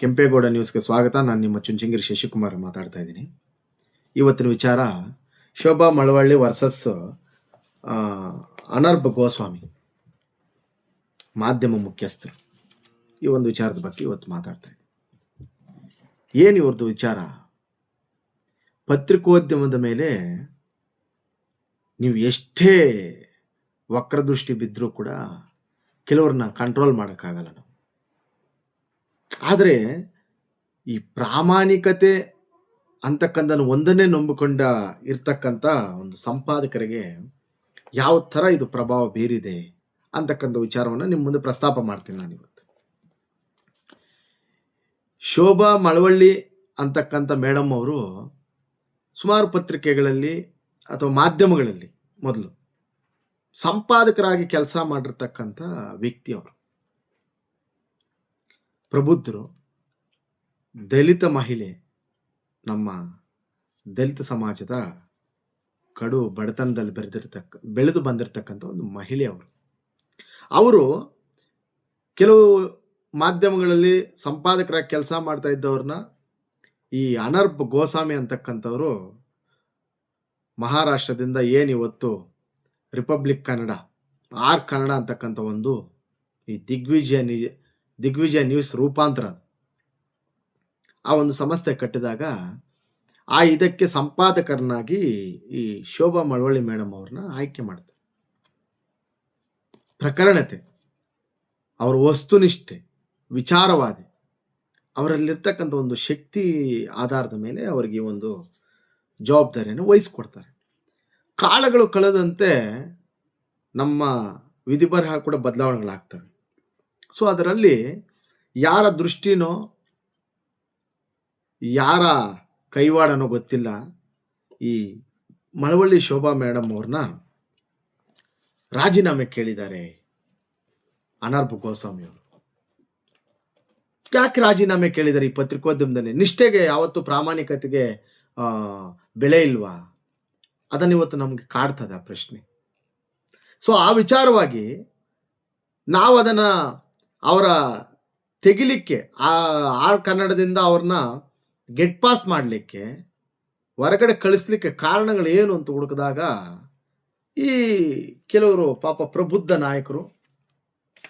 ಕೆಂಪೇಗೌಡ ನ್ಯೂಸ್ಗೆ ಸ್ವಾಗತ. ನಾನು ನಿಮ್ಮ ಚುಂಚಂಗಿರಿ ಶಶಿಕುಮಾರ್ ಮಾತಾಡ್ತಾ ಇದ್ದೀನಿ. ಇವತ್ತಿನ ವಿಚಾರ, ಶೋಭಾ ಮಳವಳ್ಳಿ ವರ್ಸಸ್ ಅನರ್ಭ ಗೋಸ್ವಾಮಿ, ಮಾಧ್ಯಮ ಮುಖ್ಯಸ್ಥರು. ಈ ಒಂದು ವಿಚಾರದ ಬಗ್ಗೆ ಇವತ್ತು ಮಾತಾಡ್ತಾ ಇದ್ದೀನಿ. ಏನು ಇವ್ರದ್ದು ವಿಚಾರ? ಪತ್ರಿಕೋದ್ಯಮದ ಮೇಲೆ ನೀವು ಎಷ್ಟೇ ವಕ್ರದೃಷ್ಟಿ ಬಿದ್ದರೂ ಕೂಡ ಕೆಲವ್ರನ್ನ ಕಂಟ್ರೋಲ್ ಮಾಡೋಕ್ಕಾಗಲ್ಲ ನಾವು. ಆದರೆ ಈ ಪ್ರಾಮಾಣಿಕತೆ ಅಂತಕ್ಕಂಥ ಒಂದನ್ನೇ ನಂಬಿಕೊಂಡ ಇರ್ತಕ್ಕಂಥ ಒಂದು ಸಂಪಾದಕರಿಗೆ ಯಾವ ಥರ ಇದು ಪ್ರಭಾವ ಬೀರಿದೆ ಅಂತಕ್ಕಂಥ ವಿಚಾರವನ್ನು ನಿಮ್ಮ ಮುಂದೆ ಪ್ರಸ್ತಾಪ ಮಾಡ್ತೀನಿ ನಾನು ಇವತ್ತು. ಶೋಭಾ ಮಳವಳ್ಳಿ ಅಂತಕ್ಕಂಥ ಮೇಡಮ್ ಅವರು ಸುಮಾರು ಪತ್ರಿಕೆಗಳಲ್ಲಿ ಅಥವಾ ಮಾಧ್ಯಮಗಳಲ್ಲಿ ಮೊದಲು ಸಂಪಾದಕರಾಗಿ ಕೆಲಸ ಮಾಡಿರ್ತಕ್ಕಂಥ ವ್ಯಕ್ತಿ ಅವರು. ಪ್ರಬುದ್ಧರು ದಲಿತ ಮಹಿಳೆ ನಮ್ಮ ದಲಿತ ಸಮಾಜದ ಕಡು ಬಡತನದಲ್ಲಿ ಬೆರೆದಿರ್ತಕ್ಕ ಬೆಳೆದು ಬಂದಿರತಕ್ಕಂಥ ಒಂದು ಮಹಿಳೆ ಅವರು. ಅವರು ಕೆಲವು ಮಾಧ್ಯಮಗಳಲ್ಲಿ ಸಂಪಾದಕರಾಗಿ ಕೆಲಸ ಮಾಡ್ತಾ ಇದ್ದವ್ರನ್ನ ಈ ಅನರ್ಬ್ ಗೋಸ್ವಾಮಿ ಅಂತಕ್ಕಂಥವರು ಮಹಾರಾಷ್ಟ್ರದಿಂದ ಏನು ಇವತ್ತು ರಿಪಬ್ಲಿಕ್ ಕನ್ನಡ ಆರ್ ಕನ್ನಡ ಅಂತಕ್ಕಂಥ ಒಂದು ಈ ದಿಗ್ವಿಜಯ ನಿಜ ದಿಗ್ವಿಜಯ ನ್ಯೂಸ್ ರೂಪಾಂತರ. ಆ ಒಂದು ಸಂಸ್ಥೆ ಕಟ್ಟಿದಾಗ ಆ ಇದಕ್ಕೆ ಸಂಪಾದಕರನ್ನಾಗಿ ಈ ಶೋಭಾ ಮಳವಳ್ಳಿ ಮೇಡಮ್ ಅವ್ರನ್ನ ಆಯ್ಕೆ ಮಾಡ್ತಾರೆ. ಪ್ರಕರಣತೆ, ಅವರ ವಸ್ತುನಿಷ್ಠೆ, ವಿಚಾರವಾದಿ, ಅವರಲ್ಲಿರ್ತಕ್ಕಂಥ ಒಂದು ಶಕ್ತಿ ಆಧಾರದ ಮೇಲೆ ಅವರಿಗೆ ಒಂದು ಜವಾಬ್ದಾರಿಯನ್ನು ವಹಿಸ್ಕೊಡ್ತಾರೆ. ಕಾಲಗಳು ಕಳೆದಂತೆ ನಮ್ಮ ವಿಧಿಬರಹ ಕೂಡ ಬದಲಾವಣೆಗಳಾಗ್ತವೆ. ಸೊ ಅದರಲ್ಲಿ ಯಾರ ದೃಷ್ಟಿನೋ, ಯಾರ ಕೈವಾಡನೋ ಗೊತ್ತಿಲ್ಲ ಈ ಮಳವಳ್ಳಿ ಶೋಭಾ ಮೇಡಮ್ ಅವ್ರನ್ನ ರಾಜೀನಾಮೆ ಕೇಳಿದ್ದಾರೆ ಅನರ್ಭ ಗೋಸ್ವಾಮಿ ಅವರು. ಯಾಕೆ ರಾಜೀನಾಮೆ ಕೇಳಿದ್ದಾರೆ ಈ ಪತ್ರಿಕೋದ್ಯಮದಲ್ಲಿ? ನಿಷ್ಠೆಗೆ ಯಾವತ್ತು ಪ್ರಾಮಾಣಿಕತೆಗೆ ಬೆಲೆ ಇಲ್ವಾ? ಅದನ್ನ ಇವತ್ತು ನಮ್ಗೆ ಕಾಡ್ತದೆ ಆ ಪ್ರಶ್ನೆ. ಸೊ ಆ ವಿಚಾರವಾಗಿ ನಾವು ಅದನ್ನ ಅವರ ತೆಗಿಲಿಕ್ಕೆ, ಆ ಆರ್ ಕನ್ನಡದಿಂದ ಅವ್ರನ್ನ ಗೆಟ್ ಪಾಸ್ ಮಾಡಲಿಕ್ಕೆ, ಹೊರಗಡೆ ಕಳಿಸ್ಲಿಕ್ಕೆ ಕಾರಣಗಳು ಏನು ಅಂತ ಹುಡುಕಿದಾಗ, ಈ ಕೆಲವರು ಪಾಪ ಪ್ರಬುದ್ಧ ನಾಯಕರು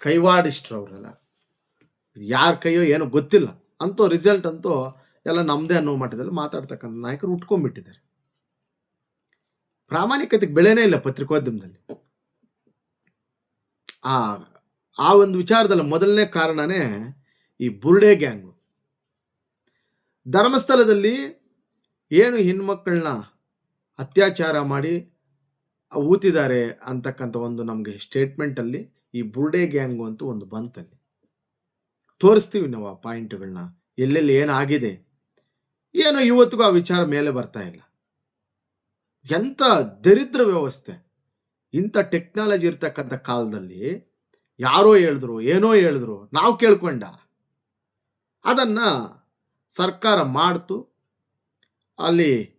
ಕೈವಾಡಿಸ್ಟ್ರು ಅವರೆಲ್ಲ ಯಾರ ಕೈಯೋ ಏನೋ ಗೊತ್ತಿಲ್ಲ. ಅಂತೂ ರಿಸಲ್ಟ್ ಅಂತೂ ಎಲ್ಲ ನಮ್ಮದೇ ಅನ್ನೋ ಮಟ್ಟದಲ್ಲಿ ಮಾತಾಡ್ತಕ್ಕಂಥ ನಾಯಕರು ಉಟ್ಕೊಂಡ್ಬಿಟ್ಟಿದ್ದಾರೆ. ಪ್ರಾಮಾಣಿಕತೆಗೆ ಬೆಳೆನೇ ಇಲ್ಲ ಪತ್ರಿಕೋದ್ಯಮದಲ್ಲಿ. ಆ ಆ ಒಂದು ವಿಚಾರದಲ್ಲಿ ಮೊದಲನೇ ಕಾರಣನೇ ಈ ಬುರ್ಡೆ ಗ್ಯಾಂಗು ಧರ್ಮಸ್ಥಳದಲ್ಲಿ ಏನು ಹೆಣ್ಮಕ್ಕಳನ್ನ ಅತ್ಯಾಚಾರ ಮಾಡಿ ಊತಿದ್ದಾರೆ ಅಂತಕ್ಕಂಥ ಒಂದು ನಮಗೆ ಸ್ಟೇಟ್ಮೆಂಟಲ್ಲಿ ಈ ಬುರ್ಡೆ ಗ್ಯಾಂಗು ಅಂತ ಒಂದು ಬಂತಲ್ಲಿ. ತೋರಿಸ್ತೀವಿ ನಾವು ಆ ಪಾಯಿಂಟ್ಗಳನ್ನ. ಎಲ್ಲೆಲ್ಲಿ ಏನಾಗಿದೆ? ಏನು ಇವತ್ತಿಗೂ ಆ ವಿಚಾರ ಮೇಲೆ ಬರ್ತಾ ಇಲ್ಲ. ಎಂಥ ದರಿದ್ರ ವ್ಯವಸ್ಥೆ. ಇಂಥ ಟೆಕ್ನಾಲಜಿ ಇರ್ತಕ್ಕಂಥ ಕಾಲದಲ್ಲಿ ಯಾರೋ ಹೇಳಿದ್ರು, ಏನೋ ಹೇಳಿದ್ರು, ನಾವು ಕೇಳ್ಕೊಂಡ. ಅದನ್ನ ಸರ್ಕಾರ ಮಾಡ್ತು. ಅಲ್ಲಿ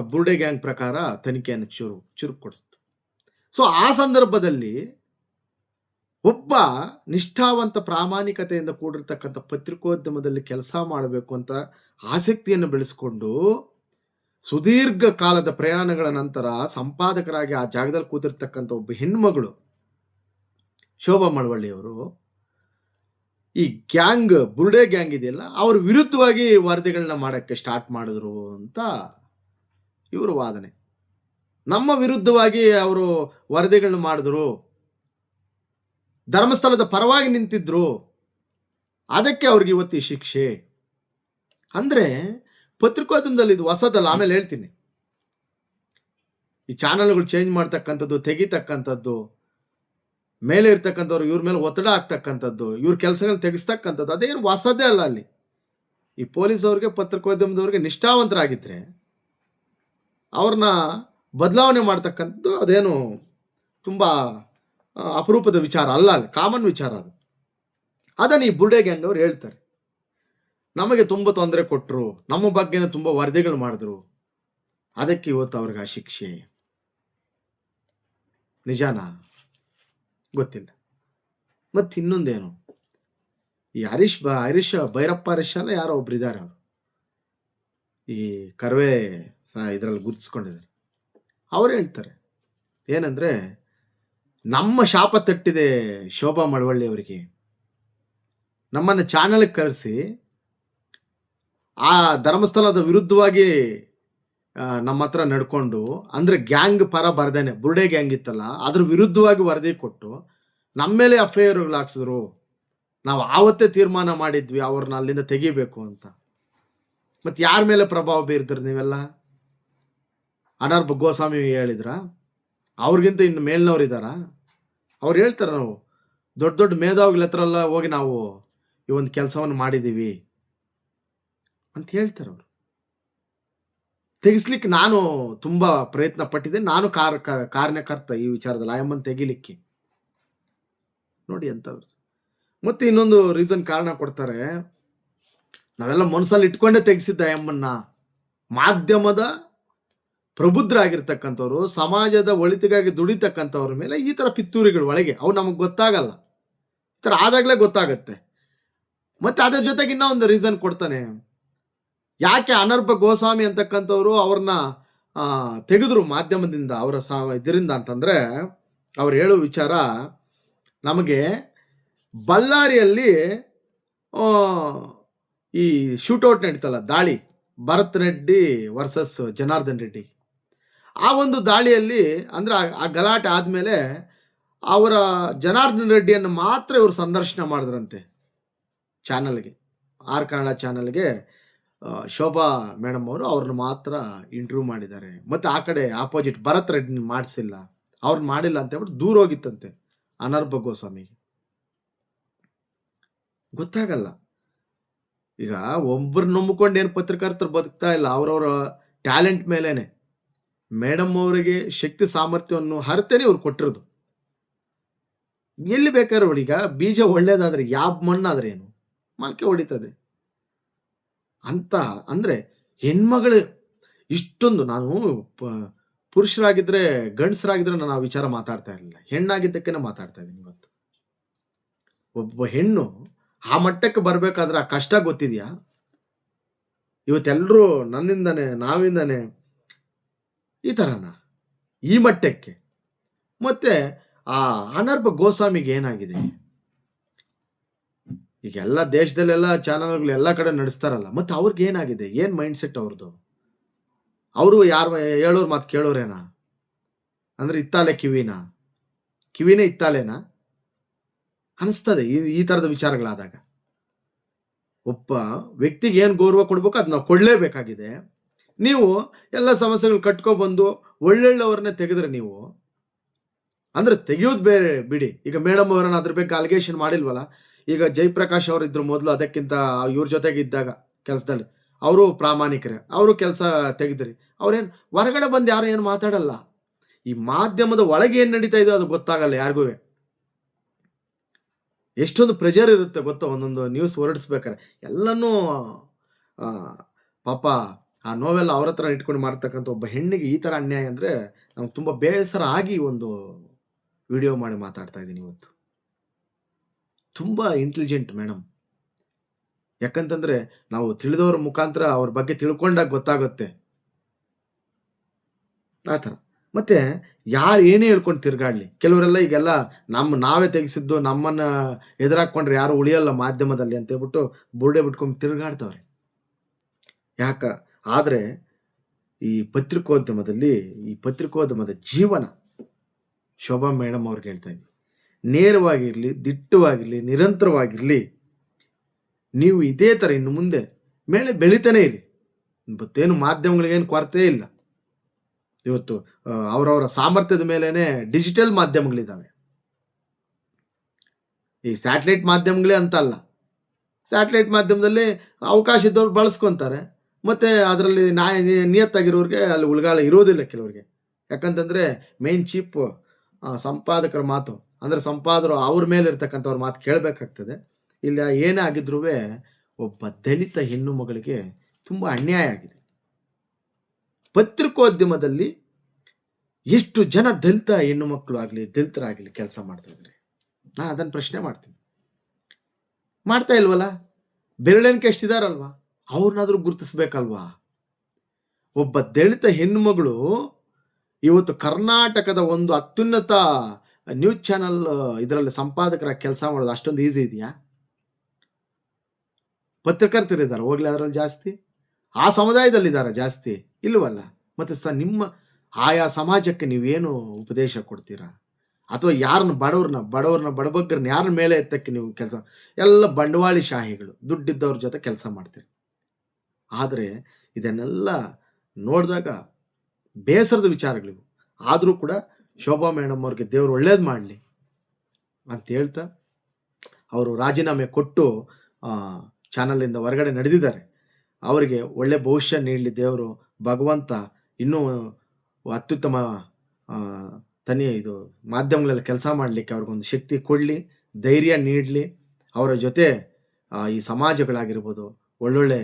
ಬುರ್ಡೆ ಗ್ಯಾಂಗ್ ಪ್ರಕಾರ ತನಿಖೆಯನ್ನು ಚುರು, ಚುರುಕುಗೊಳಿಸ್ತು. ಸೊ, ಆ ಸಂದರ್ಭದಲ್ಲಿ ಒಬ್ಬ ನಿಷ್ಠಾವಂತ ಪ್ರಾಮಾಣಿಕತೆಯಿಂದ ಕೂಡಿರ್ತಕ್ಕಂಥ ಪತ್ರಿಕೋದ್ಯಮದಲ್ಲಿ ಕೆಲಸ ಮಾಡಬೇಕು ಅಂತ ಆಸಕ್ತಿಯನ್ನು ಬೆಳೆಸ್ಕೊಂಡು ಸುದೀರ್ಘ ಕಾಲದ ಪ್ರಯಾಣಗಳ ನಂತರ ಸಂಪಾದಕರಾಗಿ ಆ ಜಾಗದಲ್ಲಿ ಕೂತಿರ್ತಕ್ಕಂಥ ಒಬ್ಬ ಹೆಣ್ಮಗಳು ಶೋಭಾ ಮಳವಳ್ಳಿಯವರು ಈ ಗ್ಯಾಂಗ್, ಬುರ್ಡೆ ಗ್ಯಾಂಗ್ ಇದೆಯಲ್ಲ, ಅವ್ರ ವಿರುದ್ಧವಾಗಿ ವರದಿಗಳನ್ನ ಮಾಡಕ್ಕೆ ಸ್ಟಾರ್ಟ್ ಮಾಡಿದ್ರು ಅಂತ ಇವರು ವಾದನೆ. ನಮ್ಮ ವಿರುದ್ಧವಾಗಿ ಅವರು ವರದಿಗಳನ್ನ ಮಾಡಿದ್ರು, ಧರ್ಮಸ್ಥಳದ ಪರವಾಗಿ ನಿಂತಿದ್ರು, ಅದಕ್ಕೆ ಅವ್ರಿಗೆ ಇವತ್ತು ಶಿಕ್ಷೆ. ಅಂದ್ರೆ ಪತ್ರಿಕೋದ್ಯಮದಲ್ಲಿ ಇದು ಹೊಸದಲ್ಲ, ಆಮೇಲೆ ಹೇಳ್ತೀನಿ. ಈ ಚಾನಲ್ಗಳು ಚೇಂಜ್ ಮಾಡ್ತಕ್ಕಂಥದ್ದು, ತೆಗಿತಕ್ಕಂಥದ್ದು ಮೇಲೆ ಇರ್ತಕ್ಕಂಥವ್ರು ಇವ್ರ ಮೇಲೆ ಒತ್ತಡ ಆಗ್ತಕ್ಕಂಥದ್ದು, ಇವ್ರ ಕೆಲಸಗಳನ್ನ ತೆಗೆಸ್ತಕ್ಕಂಥದ್ದು, ಅದೇನು ಹೊಸದೇ ಅಲ್ಲ ಅಲ್ಲಿ. ಈ ಪೊಲೀಸ್ ಅವ್ರಿಗೆ ಪತ್ರಿಕೋದ್ಯಮದವ್ರಿಗೆ ನಿಷ್ಠಾವಂತರಾಗಿದ್ರೆ ಅವ್ರನ್ನ ಬದಲಾವಣೆ ಮಾಡ್ತಕ್ಕಂಥದ್ದು ಅದೇನು ತುಂಬ ಅಪರೂಪದ ವಿಚಾರ ಅಲ್ಲ ಅಲ್ಲಿ, ಕಾಮನ್ ವಿಚಾರ ಅದು. ಅದನ್ನು ಈ ಬುರ್ಡೆ ಗ್ಯಾಂಗ್ ಅವ್ರು ಹೇಳ್ತಾರೆ. ನಮಗೆ ತುಂಬ ತೊಂದರೆ ಕೊಟ್ಟರು ನಮ್ಮ ಬಗ್ಗೆನೇ ತುಂಬ ವರದಿಗಳು ಮಾಡಿದ್ರು. ಅದಕ್ಕೆ ಇವತ್ತು ಅವ್ರಿಗೆ ಆ ಶಿಕ್ಷೆ. ನಿಜಾನಾ? ಗೊತ್ತಿಲ್ಲ. ಮತ್ತು ಇನ್ನೊಂದೇನು? ಈ ಹರೀಶ್ ಬ, ಹರೀಶ್ ಭೈರಪ್ಪ, ಹರೀಶ್ ಅಲ್ಲ ಯಾರೋ ಒಬ್ರು ಇದ್ದಾರೆ ಅವರು. ಈ ಕರ್ವೆ ಸ ಇದರಲ್ಲಿ ಗುರುತಿಸ್ಕೊಂಡಿದ್ದಾರೆ. ಅವ್ರು ಹೇಳ್ತಾರೆ, ಏನಂದ್ರೆ, ನಮ್ಮ ಶಾಪ ತಟ್ಟಿದೆ ಶೋಭಾ ಮಳವಳ್ಳಿ ಅವರಿಗೆ. ನಮ್ಮನ್ನು ಚಾನಲ್ಗೆ ಕರೆಸಿ, ಆ ಧರ್ಮಸ್ಥಳದ ವಿರುದ್ಧವಾಗಿ ನಮ್ಮ ಹತ್ರ ನಡ್ಕೊಂಡು, ಅಂದ್ರೆ ಗ್ಯಾಂಗ್ ಪರ ಬರ್ದೇನೆ, ಬುರ್ಡೆ ಗ್ಯಾಂಗ್ ಇತ್ತಲ್ಲ, ಅದ್ರ ವಿರುದ್ಧವಾಗಿ ವರದಿ ಕೊಟ್ಟು, ನಮ್ಮ ಮೇಲೆ ಎಫ್ ಐ ಆರ್ಗಳು ಹಾಕ್ಸಿದ್ರು, ನಾವು ಆವತ್ತೇ ತೀರ್ಮಾನ ಮಾಡಿದ್ವಿ, ಅವ್ರನ್ನ ಅಲ್ಲಿಂದ ತೆಗಿಬೇಕು ಅಂತ. ಮತ್ತೆ ಯಾರ ಮೇಲೆ ಪ್ರಭಾವ ಬೀರಿದ್ರಿ ನೀವೆಲ್ಲ? ಅನರ್ಬ ಗೋಸ್ವಾಮಿ ಹೇಳಿದ್ರ? ಅವ್ರಿಗಿಂತ ಇನ್ನು ಮೇಲ್ನವ್ರು ಇದ್ದಾರಾ ಅವ್ರು ಹೇಳ್ತಾರೆ ನಾವು, ದೊಡ್ಡ ದೊಡ್ಡ ಮೇಧಾವಿಗಳ ಹತ್ರ ಎಲ್ಲ ಹೋಗಿ ನಾವು ಈ ಒಂದು ಕೆಲಸವನ್ನು ಮಾಡಿದ್ದೀವಿ ಅಂತ ಹೇಳ್ತಾರೆ ಅವರು. ತೆಗಿಸ್ಲಿಕ್ಕೆ ನಾನು ತುಂಬಾ ಪ್ರಯತ್ನ ಪಟ್ಟಿದ್ದೆ. ನಾನು ಕಾರ್, ಕ- ಕಾರಣಕರ್ತ ಈ ವಿಚಾರದಲ್ಲಿ ಆಯಮ್ಮನ್ ತೆಗಿಲಿಕ್ಕೆ. ನೋಡಿ ಅಂತವ್ರು ಮತ್ತೆ ಇನ್ನೊಂದು ರೀಸನ್ ಕಾರಣ ಕೊಡ್ತಾರೆ. ನಾವೆಲ್ಲ ಮನಸ್ಸಲ್ಲಿ ಇಟ್ಕೊಂಡೇ ತೆಗೆಸಿದ್ದ ಆಯಮ್ಮನ್ನ ಮಾಧ್ಯಮದ ಪ್ರಬುದ್ಧರಾಗಿರ್ತಕ್ಕಂಥವ್ರು, ಸಮಾಜದ ಒಳಿತಿಗಾಗಿ ದುಡಿತಕ್ಕಂಥವ್ರ ಮೇಲೆ ಈ ತರ ಪಿತ್ತೂರಿಗಳು ಒಳಗೆ. ಅವು ನಮಗೆ ಗೊತ್ತಾಗಲ್ಲ. ಈ ಥರ ಆದಾಗಲೇ ಗೊತ್ತಾಗತ್ತೆ. ಮತ್ತೆ ಅದ್ರ ಜೊತೆಗೆ ಇನ್ನೂ ಒಂದು ರೀಸನ್ ಕೊಡ್ತಾನೆ. ಯಾಕೆ ಅನರ್ಪ ಗೋಸ್ವಾಮಿ ಅಂತಕ್ಕಂಥವ್ರು ಅವ್ರನ್ನ ತೆಗೆದ್ರು ಮಾಧ್ಯಮದಿಂದ ಅವರ ಸಾ, ಇದರಿಂದ ಅಂತಂದ್ರೆ ಅವ್ರು ಹೇಳೋ ವಿಚಾರ ನಮಗೆ ಬಳ್ಳಾರಿಯಲ್ಲಿ ಈ ಶೂಟೌಟ್ ನಡೀತಲ್ಲ, ದಾಳಿ, ಭರತ್ ರೆಡ್ಡಿ ವರ್ಸಸ್ ಜನಾರ್ದನ್ ರೆಡ್ಡಿ. ಆ ಒಂದು ದಾಳಿಯಲ್ಲಿ ಅಂದ್ರೆ ಆ- ಗಲಾಟೆ ಆದಮೇಲೆ ಅವರ ಜನಾರ್ದನ್ ರೆಡ್ಡಿಯನ್ನು ಮಾತ್ರ ಇವರು ಸಂದರ್ಶನ ಮಾಡಿದ್ರಂತೆ ಚಾನಲ್ಗೆ, ಆರ್ ಕನ್ನಡ ಚಾನಲ್ಗೆ. ಶೋಭಾ ಮೇಡಮ್ ಅವರು ಅವ್ರನ್ನ ಮಾತ್ರ ಇಂಟರ್ವ್ಯೂ ಮಾಡಿದ್ದಾರೆ. ಮತ್ತೆ ಆ ಕಡೆ ಆಪೋಸಿಟ್ ಭರತ್ ರೆಡ್ಡಿ ಮಾಡಿಸಿಲ್ಲ. ಅವ್ರನ್ನ ಮಾಡಿಲ್ಲ ಅಂತ ಹೇಳ್ಬಿಟ್ಟು ದೂರ ಹೋಗಿತ್ತಂತೆ ಅನರ್ಭ ಗೋಸ್ವಾಮಿಗೆ. ಗೊತ್ತಾಗಲ್ಲ. ಈಗ ಒಬ್ಬರು ನಂಬಿಕೊಂಡು ಏನು ಪತ್ರಕರ್ತರು ಬದುಕ್ತಾ ಇಲ್ಲ, ಅವ್ರವ್ರ ಟ್ಯಾಲೆಂಟ್ ಮೇಲೇನೆ. ಮೇಡಮ್ ಅವರಿಗೆ ಶಕ್ತಿ ಸಾಮರ್ಥ್ಯವನ್ನು ಹರತೇನೆ ಇವ್ರು ಕೊಟ್ಟಿರೋದು. ಎಲ್ಲಿ ಬೇಕಾದ್ರೆ. ಈಗ ಬೀಜ ಒಳ್ಳೇದಾದ್ರೆ, ಯಾವ ಮಣ್ಣಾದ್ರೆ ಏನು ಮೊಳಕೆ ಹೊಡಿತದೆ. ಅಂತ ಅಂದ್ರೆ ಹೆಣ್ಮಗಳು ಇಷ್ಟೊಂದು ನಾನು, ಪ- ಪುರುಷರಾಗಿದ್ರೆ ಗಂಡಸರಾಗಿದ್ರೆ ನಾನು ಆ ವಿಚಾರ ಮಾತಾಡ್ತಾ ಇರಲಿಲ್ಲ. ಹೆಣ್ಣಾಗಿದ್ದಕ್ಕೇನೆ ಮಾತಾಡ್ತಾ ಇದ್ದೀನಿ ಇವತ್ತು. ಒಬ್ಬ ಹೆಣ್ಣು ಆ ಮಟ್ಟಕ್ಕೆ ಬರಬೇಕಾದ್ರೆ ಆ ಕಷ್ಟ ಗೊತ್ತಿದ್ಯಾ? ಇವತ್ತೆಲ್ಲರೂ ನನ್ನಿಂದಾನೆ, ನಾವಿಂದಾನೆ ಈ ಥರನ ಈ ಮಟ್ಟಕ್ಕೆ. ಮತ್ತೆ ಆ ಅನರ್ಭ ಗೋಸ್ವಾಮಿಗೆ ಏನಾಗಿದೆ? ಈಗ ಎಲ್ಲ ದೇಶದಲ್ಲೆಲ್ಲ ಚಾನಲ್ಗಳು ಎಲ್ಲ ಕಡೆ ನಡೆಸ್ತಾರಲ್ಲ, ಮತ್ತೆ ಅವ್ರಿಗೆ ಏನಾಗಿದೆ? ಏನ್ ಮೈಂಡ್ ಸೆಟ್ ಅವ್ರದ್ದು ಅವರು ಯಾರು ಹೇಳೋರು ಮಾತು ಕೇಳೋರೇನಾ? ಅಂದ್ರೆ ಇತ್ತಾಲೆ ಕಿವಿನ? ಕಿವಿನೇ ಇತ್ತಾಲೆನಾ? ಅನಿಸ್ತದೆ ಈ ಈ ಥರದ ವಿಚಾರಗಳಾದಾಗ. ಒಬ್ಬ ವ್ಯಕ್ತಿಗೆ ಏನು ಗೌರವ ಕೊಡ್ಬೇಕು ಅದು ನಾವು ಕೊಡಲೇಬೇಕಾಗಿದೆ. ನೀವು ಎಲ್ಲ ಸಮಸ್ಯೆಗಳು ಕಟ್ಕೊಬಂದು ಒಳ್ಳೊಳ್ಳೆಯವ್ರನ್ನೇ ತೆಗೆದ್ರೆ ನೀವು. ಅಂದ್ರೆ ತೆಗೆಯೋದು ಬೇರೆ, ಬಿಡಿ. ಈಗ ಮೇಡಮ್ ಅವರನ್ನ ಅದ್ರ ಬಗ್ಗೆ ಅಲಿಗೇಷನ್ ಮಾಡಿಲ್ವಲ್ಲ? ಈಗ ಜಯಪ್ರಕಾಶ್ ಅವರು ಇದ್ರು ಮೊದಲು ಅದಕ್ಕಿಂತ ಇವ್ರ ಜೊತೆಗೆ ಇದ್ದಾಗ ಕೆಲಸದಲ್ಲಿ, ಅವರು ಪ್ರಾಮಾಣಿಕರೇ, ಅವರು ಕೆಲಸ ತೆಗೆದ್ರಿ. ಅವ್ರೇನು, ಹೊರಗಡೆ ಬಂದು ಯಾರು ಏನು ಮಾತಾಡಲ್ಲ. ಈ ಮಾಧ್ಯಮದ ಒಳಗೆ ಏನು ನಡೀತಾ ಇದೆಯೋ ಅದು ಗೊತ್ತಾಗಲ್ಲ ಯಾರಿಗೂ. ಎಷ್ಟೊಂದು ಪ್ರೆಷರ್ ಇರುತ್ತೆ ಗೊತ್ತಾ ಒಂದೊಂದು ನ್ಯೂಸ್ ಹೊರಡಿಸ್ಬೇಕಾರೆ ಎಲ್ಲನೂ ಪಾಪ ಆ ನೋವೆಲ್ಲ ಅವ್ರ ಹತ್ರ ಇಟ್ಕೊಂಡು ಮಾಡ್ತಕ್ಕಂಥ ಒಬ್ಬ ಹೆಣ್ಣಿಗೆ ಈ ಥರ ಅನ್ಯಾಯ ಅಂದರೆ ನಮ್ಗೆ ತುಂಬ ಬೇಸರ ಆಗಿ ಒಂದು ವಿಡಿಯೋ ಮಾಡಿ ಮಾತಾಡ್ತಾ ಇದ್ದೀನಿ ಇವತ್ತು. ತುಂಬ ಇಂಟೆಲಿಜೆಂಟ್ ಮೇಡಮ್ ಯಾಕಂತಂದರೆ ನಾವು ತಿಳಿದವರ ಮುಖಾಂತರ ಅವ್ರ ಬಗ್ಗೆ ತಿಳ್ಕೊಂಡಾಗ ಗೊತ್ತಾಗುತ್ತೆ. ಆ ಥರ. ಮತ್ತು ಯಾರು ಏನೇ ಹೇಳ್ಕೊಂಡು ತಿರ್ಗಾಡ್ಲಿ. ಕೆಲವರೆಲ್ಲ ಈಗೆಲ್ಲ ನಮ್ಮ ನಾವೇ ತೆಗೆಸಿದ್ದು ನಮ್ಮನ್ನು ಎದುರಾಕ್ಕೊಂಡ್ರೆ ಯಾರು ಉಳಿಯಲ್ಲ ಮಾಧ್ಯಮದಲ್ಲಿ ಅಂತ ಹೇಳ್ಬಿಟ್ಟು ಬುರ್ಡೆ ಬಿಟ್ಕೊಂಡು ತಿರುಗಾಡ್ತವ್ರೆ. ಯಾಕ? ಆದರೆ ಈ ಪತ್ರಿಕೋದ್ಯಮದಲ್ಲಿ ಈ ಪತ್ರಿಕೋದ್ಯಮದ ಜೀವನ ಶೋಭಾ ಮೇಡಮ್ ಅವ್ರಿಗೆ ಹೇಳ್ತಾ ನೇರವಾಗಿರಲಿ, ದಿಟ್ಟವಾಗಿರಲಿ, ನಿರಂತರವಾಗಿರಲಿ, ನೀವು ಇದೇ ಥರ ಇನ್ನು ಮುಂದೆ ಮೇಲೆ ಬೆಳೀತಾನೆ ಇರಿ. ಮತ್ತೇನು ಮಾಧ್ಯಮಗಳಿಗೇನು ಕೊರತೆ ಇಲ್ಲ. ಇವತ್ತು ಅವರವರ ಸಾಮರ್ಥ್ಯದ ಮೇಲೇ ಡಿಜಿಟಲ್ ಮಾಧ್ಯಮಗಳಿದ್ದಾವೆ ಈ ಸ್ಯಾಟಲೈಟ್ ಮಾಧ್ಯಮಗಳೇ ಅಂತಲ್ಲ. ಸ್ಯಾಟಲೈಟ್ ಮಾಧ್ಯಮದಲ್ಲಿ ಅವಕಾಶ ಇದ್ದವ್ರು ಬಳಸ್ಕೊತಾರೆ. ಮತ್ತೆ ಅದರಲ್ಲಿ ನಾಯ ನಿಯತ್ತಾಗಿರೋರಿಗೆ ಅಲ್ಲಿ ಉಳ್ಗಾಳ ಇರೋದಿಲ್ಲ ಕೆಲವರಿಗೆ. ಯಾಕಂತಂದ್ರೆ ಮೇನ್ ಚೀಪ್ ಸಂಪಾದಕರ ಮಾತು. ಅಂದ್ರೆ ಸಂಪಾದರು ಅವ್ರ ಮೇಲೆ ಇರ್ತಕ್ಕಂಥವ್ರ ಮಾತು ಕೇಳಬೇಕಾಗ್ತದೆ. ಇಲ್ಲ, ಏನೇ ಆಗಿದ್ರೂ ಒಬ್ಬ ದಲಿತ ಹೆಣ್ಣು ಮಗಳಿಗೆ ತುಂಬ ಅನ್ಯಾಯ ಆಗಿದೆ. ಪತ್ರಿಕೋದ್ಯಮದಲ್ಲಿ ಎಷ್ಟು ಜನ ದಲಿತ ಹೆಣ್ಣು ಮಕ್ಕಳು ಆಗಲಿ, ದಲಿತರಾಗಲಿ ಕೆಲಸ ಮಾಡ್ತಾ ಇದ್ದಾರೆ. ನಾ ಅದನ್ನು ಪ್ರಶ್ನೆ ಮಾಡ್ತೀನಿ. ಮಾಡ್ತಾ ಇಲ್ವಲ್ಲ? ಬೆರಳೆಣಿಕೆ ಎಷ್ಟಿದಾರಲ್ವಾ? ಅವ್ರನ್ನಾದ್ರೂ ಗುರುತಿಸ್ಬೇಕಲ್ವಾ? ಒಬ್ಬ ದಲಿತ ಹೆಣ್ಣುಮಗಳು ಇವತ್ತು ಕರ್ನಾಟಕದ ಒಂದು ಅತ್ಯುನ್ನತ ನ್ಯೂಸ್ ಚಾನಲ್ ಇದರಲ್ಲಿ ಸಂಪಾದಕರ ಕೆಲಸ ಮಾಡೋದು ಅಷ್ಟೊಂದು ಈಸಿ ಇದೆಯಾ? ಪತ್ರಕರ್ತರಿದ್ದಾರೆ, ಹೋಗ್ಲಿ ಅದರಲ್ಲಿ ಜಾಸ್ತಿ. ಆ ಸಮುದಾಯದಲ್ಲಿದ್ದಾರೆ ಜಾಸ್ತಿ ಇಲ್ವಲ್ಲ ಮತ್ತೆ ಸ ನಿಮ್ಮ, ಆಯಾ ಸಮಾಜಕ್ಕೆ ನೀವೇನು ಉಪದೇಶ ಕೊಡ್ತೀರಾ? ಅಥವಾ ಯಾರನ್ನ ಬಡವ್ರನ್ನ ಬಡವ್ರನ್ನ, ಬಡಬಗ್ಗರನ್ನ ಯಾರ ಮೇಲೆ ಎತ್ತಕ್ಕೆ ನೀವು ಕೆಲಸ ಎಲ್ಲ ಬಂಡವಾಳಿ ಶಾಹಿಗಳು, ದುಡ್ಡಿದ್ದವ್ರ ಜೊತೆ ಕೆಲಸ ಮಾಡ್ತೀರಿ. ಆದರೆ ಇದನ್ನೆಲ್ಲ ನೋಡಿದಾಗ ಬೇಸರದ ವಿಚಾರಗಳಿವು. ಆದರೂ ಕೂಡ ಶೋಭಾ ಮೇಡಮ್ ಅವ್ರಿಗೆ ದೇವ್ರು ಒಳ್ಳೇದು ಮಾಡಲಿ ಅಂತ ಹೇಳ್ತಾ ಅವರು ರಾಜೀನಾಮೆ ಕೊಟ್ಟು ಚಾನಲಿಂದ ಹೊರಗಡೆ ನಡೆದಿದ್ದಾರೆ. ಅವರಿಗೆ ಒಳ್ಳೆ ಭವಿಷ್ಯ ನೀಡಲಿ ದೇವರು, ಭಗವಂತ ಇನ್ನೂ ಅತ್ಯುತ್ತಮ ತನಿ ಇದು ಮಾಧ್ಯಮಗಳಲ್ಲಿ ಕೆಲಸ ಮಾಡಲಿಕ್ಕೆ ಅವ್ರಿಗೊಂದು ಶಕ್ತಿ ಕೊಡಲಿ, ಧೈರ್ಯ ನೀಡಲಿ, ಅವರ ಜೊತೆ ಈ ಸಮಾಜಗಳಾಗಿರ್ಬೋದು, ಒಳ್ಳೊಳ್ಳೆ